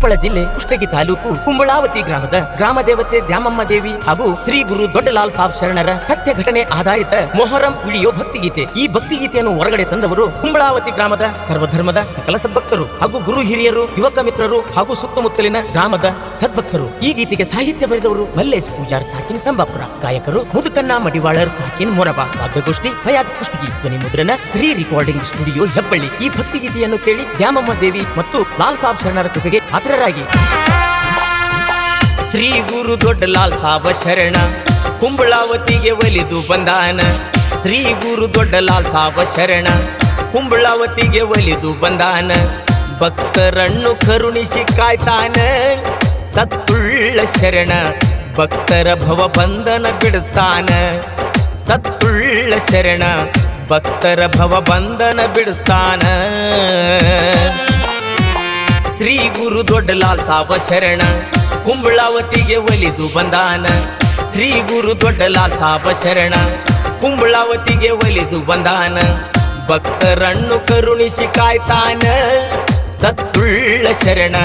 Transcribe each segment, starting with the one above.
ಕೊಪ್ಪಳ ಜಿಲ್ಲೆ ಕುಷ್ಟಗಿ ತಾಲೂಕು ಕುಂಬಳಾವತಿ ಗ್ರಾಮದ ಗ್ರಾಮ ದೇವತೆ ದ್ಯಾಮಮ್ಮ ದೇವಿ ಹಾಗೂ ಶ್ರೀ ಗುರು ದೊಡ್ಡಲಾಲ್ ಸಾಬ್ ಶರಣರ ಸತ್ಯ ಘಟನೆ ಆಧಾರಿತ ಮೊಹರಂ ವಿಡಿಯೋ ಭಕ್ತಿಗೀತೆ. ಈ ಭಕ್ತಿಗೀತೆಯನ್ನು ಹೊರಗಡೆ ತಂದವರು ಕುಂಬಳಾವತಿ ಗ್ರಾಮದ ಸರ್ವಧರ್ಮದ ಸಕಲ ಸದ್ಭಕ್ತರು ಹಾಗೂ ಗುರು ಹಿರಿಯರು, ಯುವಕ ಮಿತ್ರರು ಹಾಗೂ ಸುತ್ತಮುತ್ತಲಿನ ಗ್ರಾಮದ ಸದ್ಭಕ್ತರು. ಈ ಗೀತೆಗೆ ಸಾಹಿತ್ಯ ಬರೆದವರು ಮಲ್ಲೇಶ್ ಪೂಜಾರ್ ಸಾಕಿನ್ ಸಂಬಾಪುರ, ಗಾಯಕರು ಮುದುಕಣ್ಣ ಮಡಿವಾಳರ್ ಸಾಕಿನ್ ಮೊರಬ, ವಾದ್ಯಗೋಷ್ಠಿ, ಫಯಾಜ್ ಕುಷ್ಟಗಿ, ಧ್ವನಿ ಮುದ್ರಣ, ಶ್ರೀ ರೆಕಾರ್ಡಿಂಗ್ ಸ್ಟುಡಿಯೋ ಹೆಬ್ಬಳ್ಳಿ. ಈ ಭಕ್ತಿಗೀತೆಯನ್ನು ಕೇಳಿ ದ್ಯಾಮಮ್ಮ ದೇವಿ ಮತ್ತು ಲಾಲ್ ಸಾಬ್ ಶರಣರ ಕೃಪೆಗೆ ಪಾತ್ರರಾಗಿ ಶ್ರೀ ಗುರು ದೊಡ್ಡ ಲಾಲ್ ಸಾಬ ಶರಣ, ಕುಂಬಳಾವತಿಗೆ ಒಲಿದು ಬಂದಾನ. ಶ್ರೀ ಗುರು ದೊಡ್ಡ ಲಾಲ್ ಸಾಬ ಶರಣ, ಕುಂಬಳಾವತಿಗೆ ಒಲಿದು ಬಂದಾನ. ಭಕ್ತರನ್ನು ಕರುಣಿಸಿ ಕಾಯ್ತಾನ. ಸತ್ತುಳ್ಳ ಶರಣ, ಭಕ್ತರ ಭವ ಬಂಧನ ಬಿಡಿಸ್ತಾನ. ಸತ್ತುಳ್ಳ ಶರಣ, ಭಕ್ತರ ಭವ ಬಂಧನ ಬಿಡಿಸ್ತಾನ. ಶ್ರೀ ಗುರು ದೊಡ್ಡ ಲಾಲ್ ಸಾಬ ಶರಣ, ಕುಂಬಳಾವತಿಗೆ ಒಲಿದು ಬಂದಾನ. ಶ್ರೀ ಗುರು ದೊಡ್ಡ ಲಾಲ್ ಸಾಬ ಶರಣ, ಕುಂಬಳಾವತಿಗೆ ಒಲಿದು ಬಂದಾನ. ಭಕ್ತರನ್ನು ಕರುಣಿಸಿ ಕಾಯ್ತಾನ, ಸತ್ತುಳ್ಳ ಶರಣ,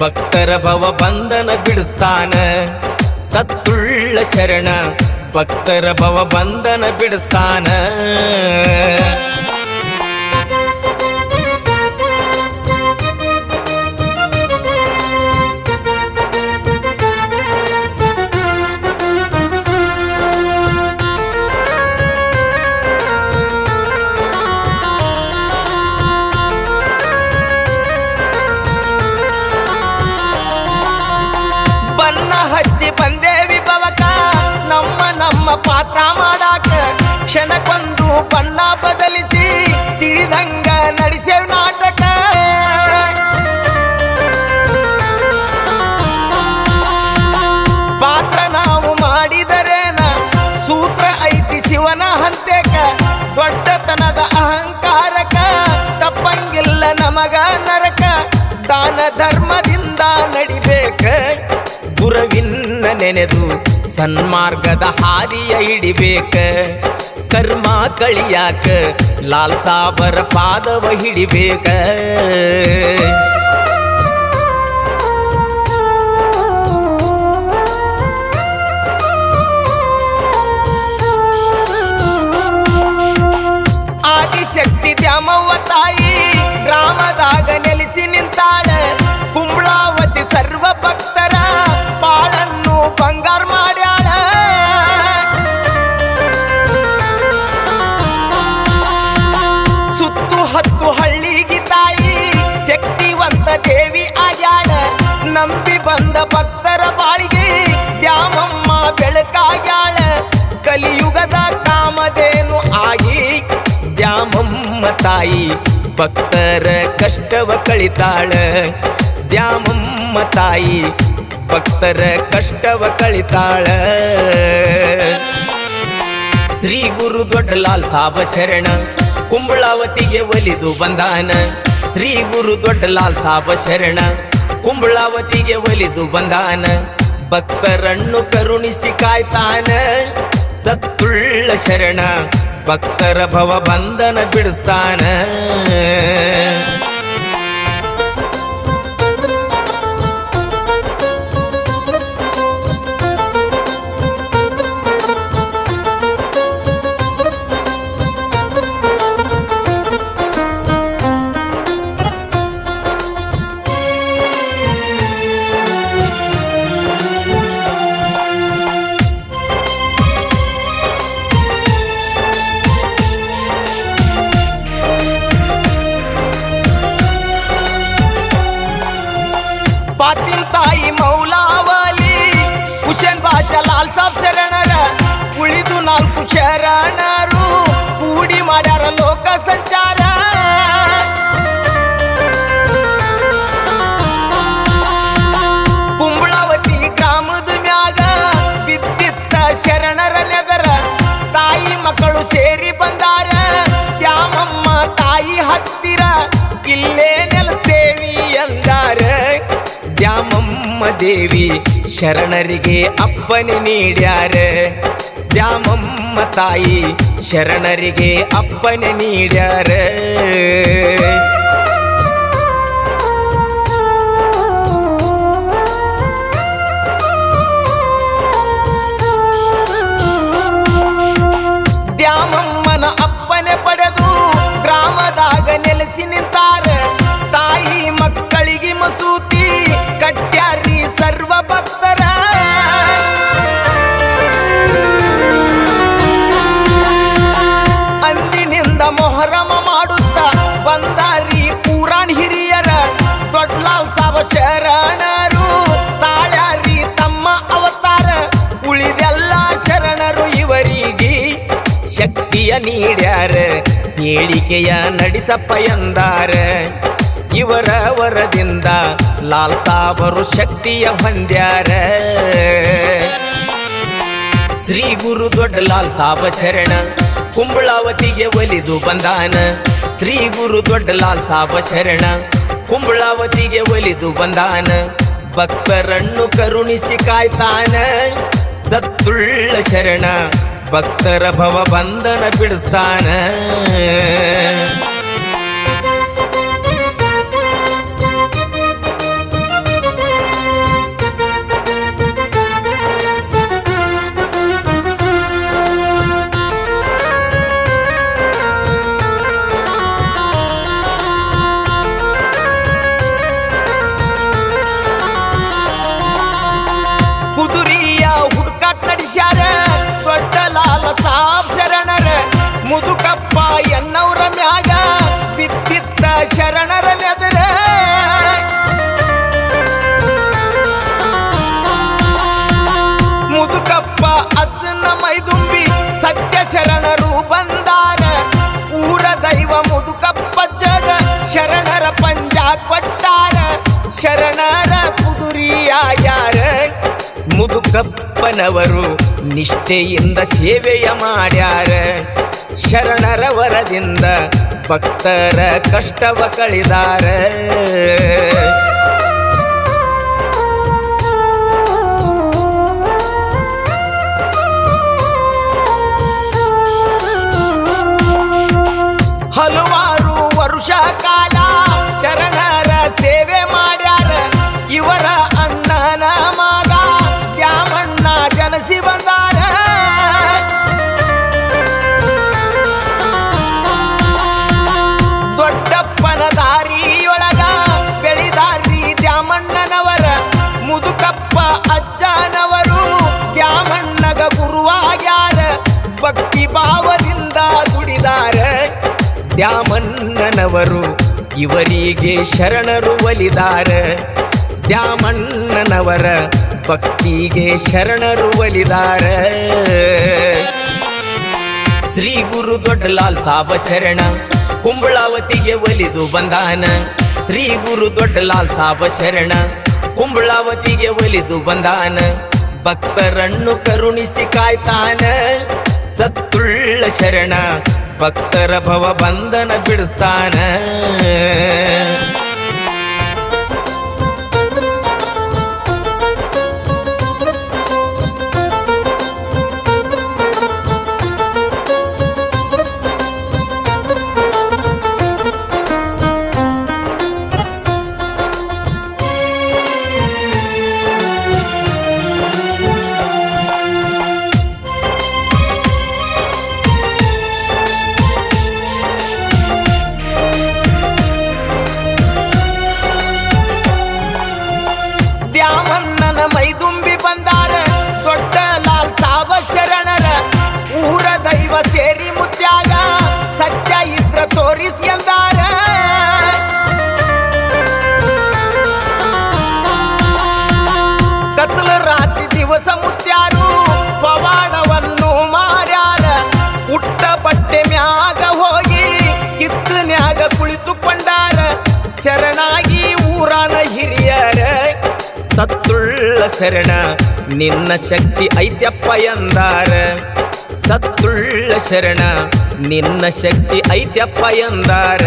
ಭಕ್ತರ ಭವ ಬಂಧನ ಬಿಡಿಸ್ತಾನ. ಸತ್ತುಳ್ಳ ಶರಣ, ಭಕ್ತರ ಭವ ಬಂಧನ ಬಿಡಿಸ್ತಾನ. ಕ್ಷಣಕ್ಕೊಂದು ಬಣ್ಣ ಬದಲಿಸಿ ತಿಳಿದಂಗ ನಡೆಸೇವ್ ನಾಟಕ. ಪಾತ್ರ ನಾವು ಮಾಡಿದರೇನ? ಸೂತ್ರ ಐತಿ ಶಿವನ ಹಂತೆಕ ದೊಡ್ಡತನದ ಅಹಂಕಾರಕ. ತಪ್ಪಂಗಿಲ್ಲ ನಮಗ ನರಕ. ದಾನ ಧರ್ಮದಿಂದ ನಡಿಬೇಕ. ಗುರುವಿನ್ನ ನೆನೆದು ಸನ್ಮಾರ್ಗದ ಹಾದಿಯ ಹಿಡಿಬೇಕ. ಕರ್ಮ ಕಳಿಯಾಕ ಲಾಲ್ ಸಾಬರ ಪಾದವ ಹಿಡಿಬೇಕ. ಆದಿಶಕ್ತಿ ದ್ಯಾಮವ್ವ ತಾಯಿ ಗ್ರಾಮದಾಗ ನೆಲೆಸಿ ನಿಂತಾಳ. ಕುಂಬಳಾವತಿ ತಾಯಿ, ಭಕ್ತರ ಕಷ್ಟವ ಕಳಿತಾಳ. ದ್ಯಾಮಮ್ಮ ತಾಯಿ, ಭಕ್ತರ ಕಷ್ಟವ ಕಳಿತಾಳ. ಶ್ರೀ ಗುರು ದೊಡ್ಡಲಾಲ್ ಸಾಬ ಶರಣ, ಕುಂಬಳಾವತಿಗೆ ಒಲಿದು ಬಂದಾನ. ಶ್ರೀ ಗುರು ದೊಡ್ಡಲಾಲ್ ಸಾಬ ಶರಣ, ಕುಂಬಳಾವತಿಗೆ ಒಲಿದು ಬಂದಾನ. ಭಕ್ತರನ್ನು ಕರುಣಿಸಿ ಕಾಯ್ತಾನ. ಸತ್ತುಳ್ಳ ಶರಣ ಭಕ್ತರ ಭವ ಬಂಧನ ಬಿಡಿಸ್ತಾನ. ಪಾತಿಲ್ ತಾಯಿ ಮೌಲಾವಲಿ. ಹುಸೇನ್ ಬಾಷಾ ಲಾಲ್ ಸಾಬ್ ಶರಣರ, ಉಳಿದು ನಾಲ್ಕು ಶರಣರು. ಕೂಡಿ ಮಾಡ್ಯಾರ ಲೋಕ ಸಂಚಾರ. ಕುಂಬಳಾವತಿ ಗ್ರಾಮದ ಮ್ಯಾಗ ಬಿದ್ದಿತ್ತ ಶರಣರ ನೆದರ. ತಾಯಿ ಮಕ್ಕಳು ಸೇರಿ ಬಂದಾರ. ಯಾಮಮ್ಮ ತಾಯಿ ಹತ್ತಿರ, ಇಲ್ಲೇ ನೆಲಸ್ತೇವಿ ಎಂದಾರ ದ್ಯಾಮಮ್ಮ ದೇವಿ ಶರಣರಿಗೆ ಅಪ್ಪನೆ ನೀಡ್ಯಾರ. ದ್ಯಾಮಮ್ಮ ತಾಯಿ ಶರಣರಿಗೆ ಅಪ್ಪನೆ ನೀಡ್ಯಾರ. ದ್ಯಾಮಮ್ಮನ ಅಪ್ಪನೆ ಪಡೆದು ಗ್ರಾಮದಾಗ ನೆಲೆಸಿ ನಿಂತಾರ. ತಾಯಿ ಮಕ್ಕಳಿಗೆ ಮಸೂರು ಭಕ್ತರ. ಅಂದಿನಿಂದ ಮೊಹರಮ ಮಾಡುತ್ತ ಬಂದಾರಿ ಊರಾನ್ ಹಿರಿಯರ. ದೊಡ್ಲಾಲ್ ಸಾಬ ಶರಣರು, ತಾಳ್ಯಾರಿ ತಮ್ಮ ಅವತಾರ. ಉಳಿದೆಲ್ಲ ಶರಣರು ಇವರಿಗೆ ಶಕ್ತಿಯ ನೀಡ್ಯಾರ ಹೇಳಿಕೆಯ ನಡೆಸಪ್ಪ ಎಂದಾರ. ಇವರ ವರದಿಂದ ಲಾಲ್ ಸಾಬರು ಶಕ್ತಿಯ ಹೊಂದ್ಯಾರ. ಶ್ರೀ ಗುರು ದೊಡ್ಡಲಾಲ್ ಸಾಬ ಶರಣ ಕುಂಬಳಾವತಿಗೆ ಒಲಿದು ಬಂದಾನ. ಶ್ರೀ ಗುರು ದೊಡ್ಡಲಾಲ್ ಸಾಬ ಶರಣ ಕುಂಬಳಾವತಿಗೆ ಒಲಿದು ಬಂದಾನ. ಭಕ್ತರನ್ನು ಕರುಣಿಸಿ ಕಾಯ್ತಾನ. ಸತ್ತುಳ್ಳ ಶರಣ ಭಕ್ತರ ಭವ ಬಂಧನ ಬಿಡಿಸ್ತಾನ. ಎನ್ನವರ ಮ್ಯಾಗ ಬಿದ್ದಿದ್ದ ಶರಣರ ನೆದರ ಮುದುಕಪ್ಪ ಅದನ್ನ ಮೈದುಂಬಿ ಸತ್ಯ ಶರಣರು ಬಂದಾರ. ಊರ ದೈವ ಮುದುಕಪ್ಪ ಜಗ ಶರಣರ ಪಂಜ ಕೊಟ್ಟಾರ. ಶರಣರ ಕುದುರಿಯಾಗ್ಯಾರ ಮುದುಕಪ್ಪನವರು ನಿಷ್ಠೆಯಿಂದ ಸೇವೆಯ ಮಾಡ್ಯಾರ. ಶರಣರ ವರದಿಂದ ಭಕ್ತರ ಕಷ್ಟವ ಕಳಿದಾರ. ಹಲವಾರು ವರುಷ ಕಾಲ ಶರಣರ ಸೇವೆ ಮಾಡ್ಯಾರ ಇವರ ಅಣ್ಣನ ಮುದುಕಪ್ಪ ಅಜ್ಜನವರು, ದ್ಯಾಮಣ್ಣಗ ಗುರುವಾಗ್ಯಾರ, ಭಕ್ತಿ ಭಾವದಿಂದ ದುಡಿದಾರ. ದ್ಯಾಮಣ್ಣನವರು ಇವರಿಗೆ ಶರಣರು ಒಲಿದಾರ. ದ್ಯಾಮಣ್ಣನವರ ಭಕ್ತಿಗೆ ಶರಣರು ಒಲಿದಾರ. ಶ್ರೀ ಗುರು ದೊಡ್ಡಲಾಲ್ ಸಾಬ ಶರಣ, ಕುಂಬಳಾವತಿಗೆ ಒಲಿದು ಬಂದಾನ. ಶ್ರೀ ಗುರು ದೊಡ್ಡಲಾಲ್ ಸಾಬ ಶರಣ ಕುಂಬಳಾವತಿಗೆ ಒಲಿದು ಬಂದಾನ. ಭಕ್ತರನ್ನು ಕರುಣಿಸಿ ಕಾಯ್ತಾನ. ಸತ್ತುಳ್ಳ ಶರಣ ಭಕ್ತರ ಭವ ಬಂಧನ ಬಿಡಿಸ್ತಾನ. ಶರಣಾಗಿ ಊರಾನ ಹಿರಿಯರ, ಸತ್ತುಳ್ಳ ಶರಣ ನಿನ್ನ ಶಕ್ತಿ ಐತ್ಯಪ್ಪ ಎಂದಾರ. ಸತ್ತುಳ್ಳ ಶರಣ ನಿನ್ನ ಶಕ್ತಿ ಐತ್ಯಪ್ಪ ಎಂದಾರ.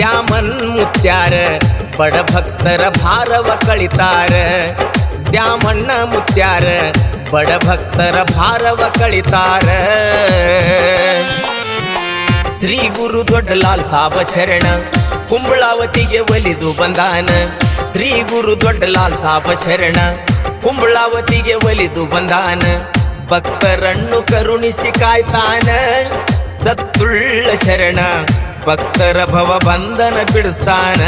ದ್ಯಾಮನ್ ಮುತ್ಯಾರ, ಬಡ ಭಕ್ತರ ಭಾರವ ಕಳಿತಾರ. ದ್ಯಾಮಣ್ಣ ಮುತ್ಯಾರ, ಬಡ ಭಕ್ತರ ಭಾರವ ಕಳಿತಾರ. ಶ್ರೀ ಗುರು ದೊಡ್ಡಲಾಲ್ ಸಾಬ ಶರಣ, ಕುಂಬಳಾವತಿಗೆ ಒಲಿದು ಬಂದಾನ. ಶ್ರೀ ಗುರು ದೊಡ್ಡಲಾಲ್ ಸಾಬ ಶರಣ, ಕುಂಬಳಾವತಿಗೆ ಒಲಿದು ಬಂದಾನ. ಭಕ್ತರನ್ನು ಕರುಣಿಸಿ ಕಾಯ್ತಾನ. ಸತ್ತುಳ್ಳ ಶರಣ ಭಕ್ತರ ಭವ ಬಂಧನ ಬಿಡಿಸ್ತಾನ.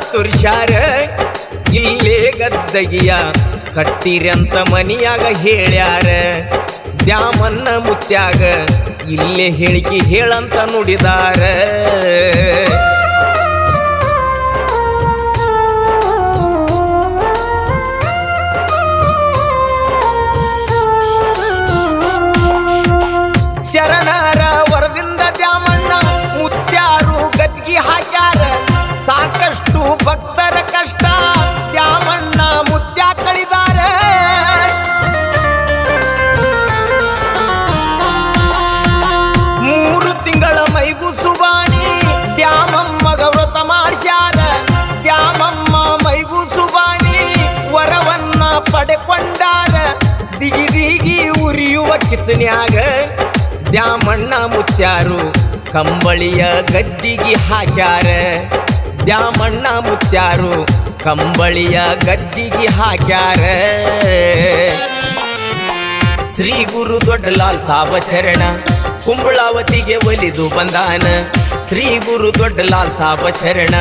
ತುರ್ಷಾರ ಇಲ್ಲೇ ಗದ್ದಗಿಯ ಕಟ್ಟಿರಂತ ಮನಿಯಾಗ ಹೇಳ್ಯಾರ. ದ್ಯಾಮನ್ನ ಮುತ್ಯಾಗ ಇಲ್ಲೇ ಹೇಳಿಕೆ ಹೇಳಂತ ನುಡಿದಾರ. ಕಿಚನ್ಯಾಗ ದ್ಯಾಮಣ್ಣ ಮುತ್ಯಾರು ಕಂಬಳಿಯ ಗದ್ದಿಗೆ ಹಾಕ್ಯಾರ. ದ್ಯಾಮಣ್ಣ ಮುತ್ಯಾರು ಕಂಬಳಿಯ ಗದ್ದಿಗೆ ಹಾಕ್ಯಾರ. ಶ್ರೀ ಗುರು ದೊಡ್ಡಲಾಲ್ ಸಾಬ ಶರಣ ಕುಂಬಳಾವತಿಗೆ ಒಲಿದು ಬಂದಾನ. ಶ್ರೀ ಗುರು ದೊಡ್ಡಲಾಲ್ ಸಾಬ ಶರಣ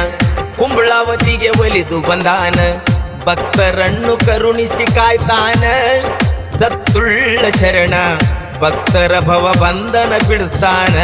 ಕುಂಬಳಾವತಿಗೆ ಒಲಿದು ಬಂದಾನ. ಭಕ್ತರನ್ನು ಕರುಣಿಸಿ ಕಾಯ್ತಾನ. ಸತ್ತುಳ್ಳ ಶರಣ ಭಕ್ತರ ಭವ ಬಂಧನ ಬಿಡಿಸ್ತಾನ.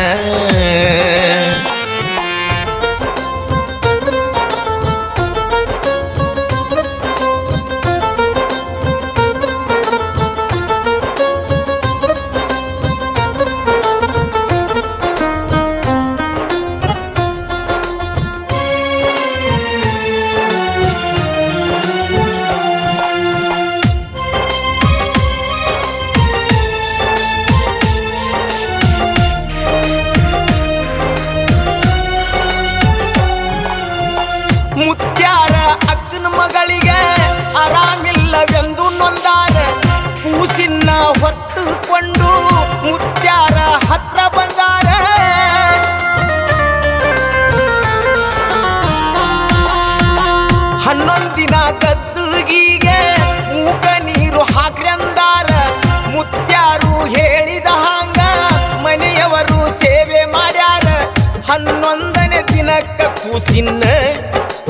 ಹನ್ನೊಂದನೇ ದಿನಕ್ಕ ಕೂಸಿನ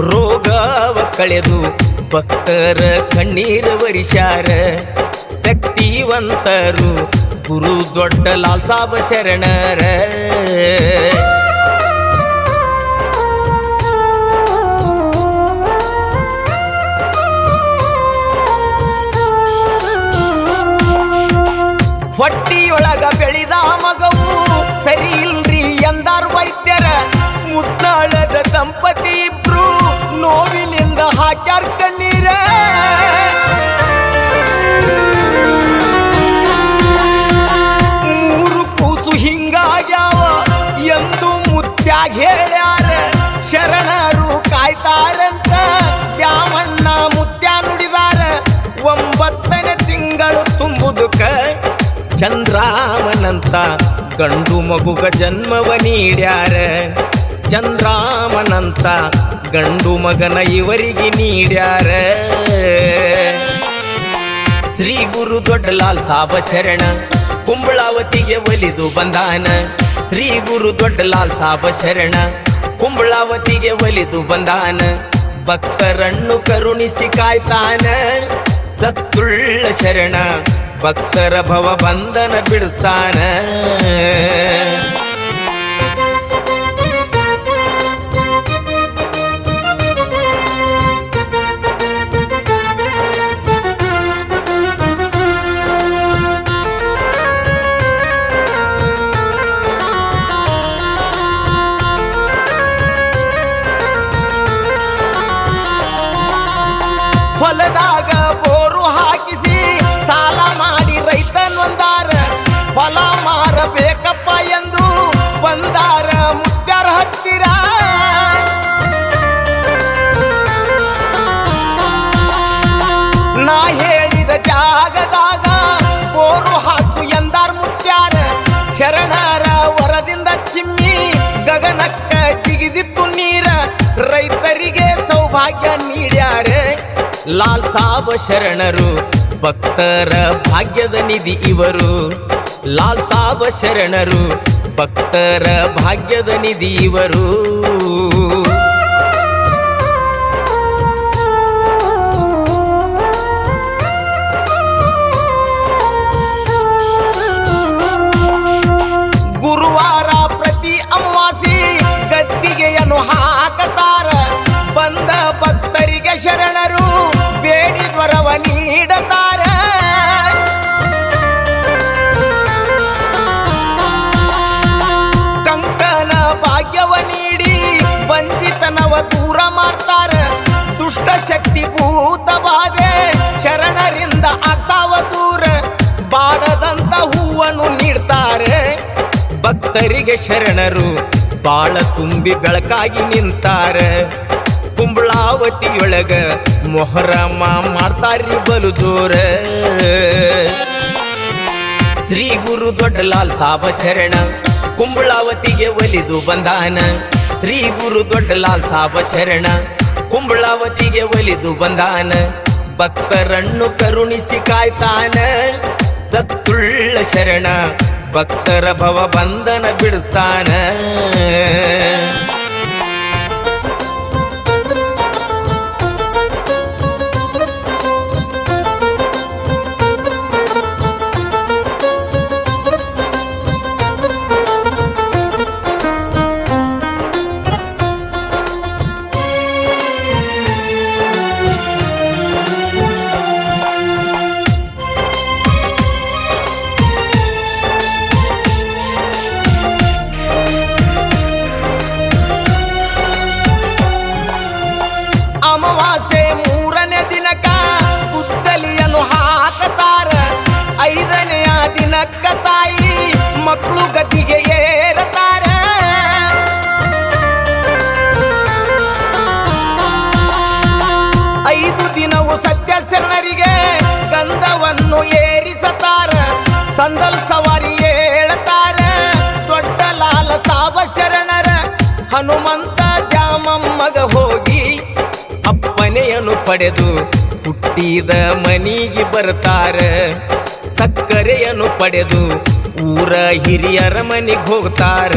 ರೋಗವ ಕಳೆದು ಭಕ್ತರ ಕಣ್ಣೀರ ವರಿಷಾರ ಶಕ್ತಿವಂತರು ಗುರು ದೊಡ್ಡ ಲಾಲ್ ಸಾಬ ಶರಣರ. ಹೊಟ್ಟಿಯೊಳಗ ಬೆಳೆದ ಮಗವು ಸರಿ ಇಲ್ರಿ ಎಂದಾರ್ ವೈದ್ಯರ ಮುದ್ದಾಳದ ದಂಪತಿ ಇಬ್ರು ನೋವಿನಿಂದ ಹಾಕ್ಯಾರ ಕಣ್ಣೀರ. ಮೂರು ಕೂಸು ಹಿಂಗಾಗ್ಯಾವ ಎಂದು ಮುತ್ಯಾಗ ಹೇಳ್ಯಾರ. ಶರಣರು ಕಾಯ್ತಾರಂತ ದ್ಯಾಮಣ್ಣ ಮುತ್ಯಾ ನುಡಿದಾರ. ಒಂಬತ್ತನೇ ತಿಂಗಳು ತುಂಬುದಕ್ಕ ಚಂದ್ರಾಮನಂತ ಗಂಡು ಮಗುಗ ಜನ್ಮವ ನೀಡ್ಯಾರ. ಚಂದ್ರಾಮನಂತ ಗಂಡು ಮಗನ ಇವರಿಗೆ ನೀಡ್ಯಾರ. ಶ್ರೀ ಗುರು ದೊಡ್ಡಲಾಲ್ ಸಾಬ ಶರಣ ಕುಂಬಳಾವತಿಗೆ ಒಲಿದು ಬಂದಾನ. ಶ್ರೀ ಗುರು ದೊಡ್ಡಲಾಲ್ ಸಾಬ ಶರಣ ಕುಂಬಳಾವತಿಗೆ ಒಲಿದು ಬಂದಾನ. ಭಕ್ತರನ್ನು ಕರುಣಿಸಿ ಕಾಯ್ತಾನ. ಸತ್ತುಳ್ಳ ಶರಣ ಭಕ್ತರ ಭವ ಬಂಧನ ಬಿಡಿಸ್ತಾನ. ರೈತರಿಗೆ ಸೌಭಾಗ್ಯ ನೀಡ್ಯಾರೆ. ಲಾಲ್ ಸಾಬ ಶರಣರು, ಭಕ್ತರ ಭಾಗ್ಯದ ನಿಧಿ ಇವರು. ಲಾಲ್ ಸಾಬ ಶರಣರು, ಭಕ್ತರ ಭಾಗ್ಯದ ನಿಧಿ ಇವರು. ಬಾಧೆ ಶರಣರಿಂದ ಆಗ್ತಾವ ದೂರ. ಬಾಡದಂತ ಹೂವನ್ನು ನೀಡ್ತಾರೆ. ಭಕ್ತರಿಗೆ ಶರಣರು ಬಾಳ ತುಂಬಿ ಬೆಳಕಾಗಿ ನಿಂತಾರೆ. ಕುಂಬಳಾವತಿಯೊಳಗ ಮೊಹರಮ ಮಾಡ್ತಾರಿ ಬಲು ದೂರ. ಶ್ರೀ ಗುರು ದೊಡ್ಡಲಾಲ್ ಸಾಬ ಶರಣ ಕುಂಬಳಾವತಿಗೆ ಒಲಿದು ಬಂದಾನ. ಶ್ರೀ ಗುರು ದೊಡ್ಡಲಾಲ್ ಸಾಬ ಶರಣ ಕುಂಬಳಾವತಿಗೆ ಒಲಿದು ಬಂದಾನ. ಭಕ್ತರನ್ನು ಕರುಣಿಸಿ ಕಾಯ್ತಾನ. ಸತ್ತುಳ್ಳ ಶರಣ ಭಕ್ತರ ಭವ ಬಂಧನ ಬಿಡಿಸ್ತಾನ. ಅಮಾವಾಸ್ಯೆ ಮೂರನೇ ದಿನಕ ಗುದ್ದಲಿಯನ್ನು ಹಾಕತಾರ. ಐದನೆಯ ದಿನಕ್ಕ ತಾಯಿ ಮಕ್ಕಳು ಗತಿಗೆ ಏರತಾರ. ಐದು ದಿನವು ಸತ್ಯ ಶರಣರಿಗೆ ಗಂಧವನ್ನು ಏರಿಸತಾರ. ಸಂದಲ್ ಸವಾರಿ ಹೇಳತಾರ ದೊಡ್ಡ ಲಾಲ ಸಾಬ ಶರಣರ ಹನುಮಂತ ದ್ಯಾಮಮ್ಮಗ ಹೋಗಿ ಪಡೆದು ಹುಟ್ಟಿದ ಮನಿಗೆ ಬರ್ತಾರ. ಸಕ್ಕರೆಯನ್ನು ಪಡೆದು ಊರ ಹಿರಿಯರ ಮನೆಗೆ ಹೋಗ್ತಾರ.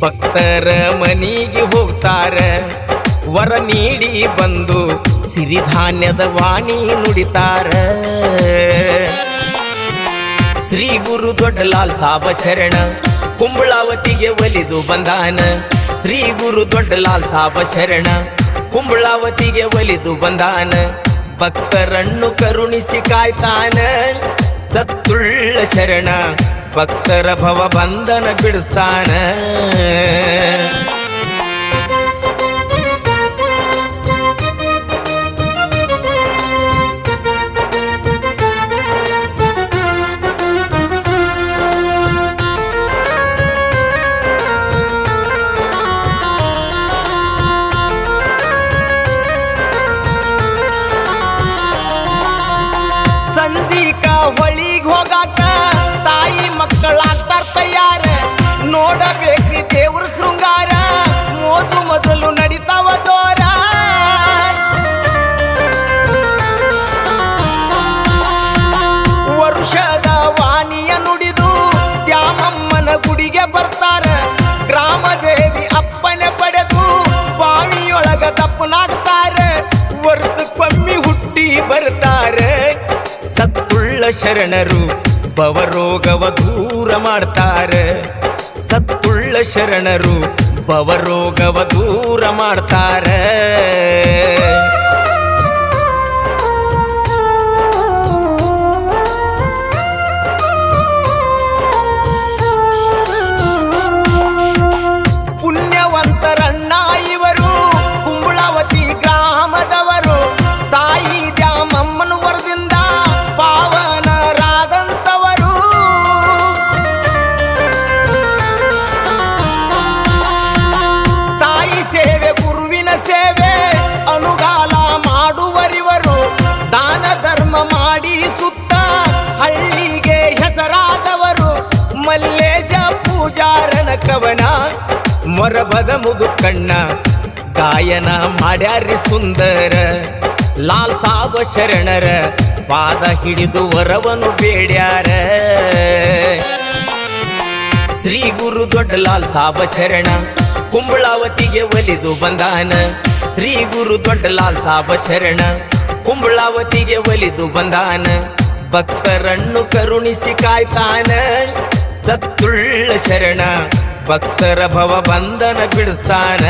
ಭಕ್ತರ ಮನಿಗೆ ಹೋಗ್ತಾರ. ವರ ನೀಡಿ ಬಂದು ಸಿರಿಧಾನ್ಯದ ವಾಣಿ ನುಡಿತಾರ. ಶ್ರೀ ಗುರು ದೊಡ್ಡಲಾಲ್ ಸಾಬ ಶರಣ ಕುಂಬಳಾವತಿಗೆ ಒಲಿದು ಬಂದಾನ. ಶ್ರೀ ಗುರು ದೊಡ್ಡಲಾಲ್ ಸಾಬ ಶರಣ ಕುಂಬಳಾವತಿಗೆ ಒಲಿದು ಬಂದಾನ. ಭಕ್ತರನ್ನು ಕರುಣಿಸಿ ಕಾಯ್ತಾನ. ಸತ್ತುಳ್ಳ ಶರಣ ಭಕ್ತರ ಭವ ಬಂಧನ ಬಿಡಿಸ್ತಾನ. ವರ್ಷಕ್ಕೊಮ್ಮಿ ಹುಟ್ಟಿ ಬರ್ತಾರೆ. ಸತ್ತುಳ್ಳ ಶರಣರು ಬವರೋಗವ ದೂರ ಮಾಡ್ತಾರೆ. ಸತ್ತುಳ್ಳ ಶರಣರು ಬವರೋಗವ ದೂರ ಮಾಡ್ತಾರೆ. ಮೊರಬದ ಮುದುಕಣ್ಣ ಗಾಯನ ಮಾಡ್ಯಾರಿ ಸುಂದರ. ಲಾಲ್ ಸಾಬ ಶರಣರ. ಪಾದ ಹಿಡಿದು ವರವನು ಬೇಡ್ಯಾರ. ಶ್ರೀ ಗುರು ದೊಡ್ಡ ಲಾಲ್ ಸಾಬ ಶರಣ. ಕುಂಬಳಾವತಿಗೆ ಒಲಿದು ಬಂದಾನ. ಶ್ರೀ ಗುರು ದೊಡ್ಡ ಲಾಲ್ ಸಾಬ ಶರಣ. ಕುಂಬಳಾವತಿಗೆ ಒಲಿದು ಬಂದಾನ. ಭಕ್ತರನ್ನು ಕರುಣಿಸಿ ಕಾಯ್ತಾನ. ಸತ್ತುಳ್ಳ ಶರಣ. ಭಕ್ತರ ಭವ ಬಂಧನ ಬಿಡಿಸ್ತಾನ.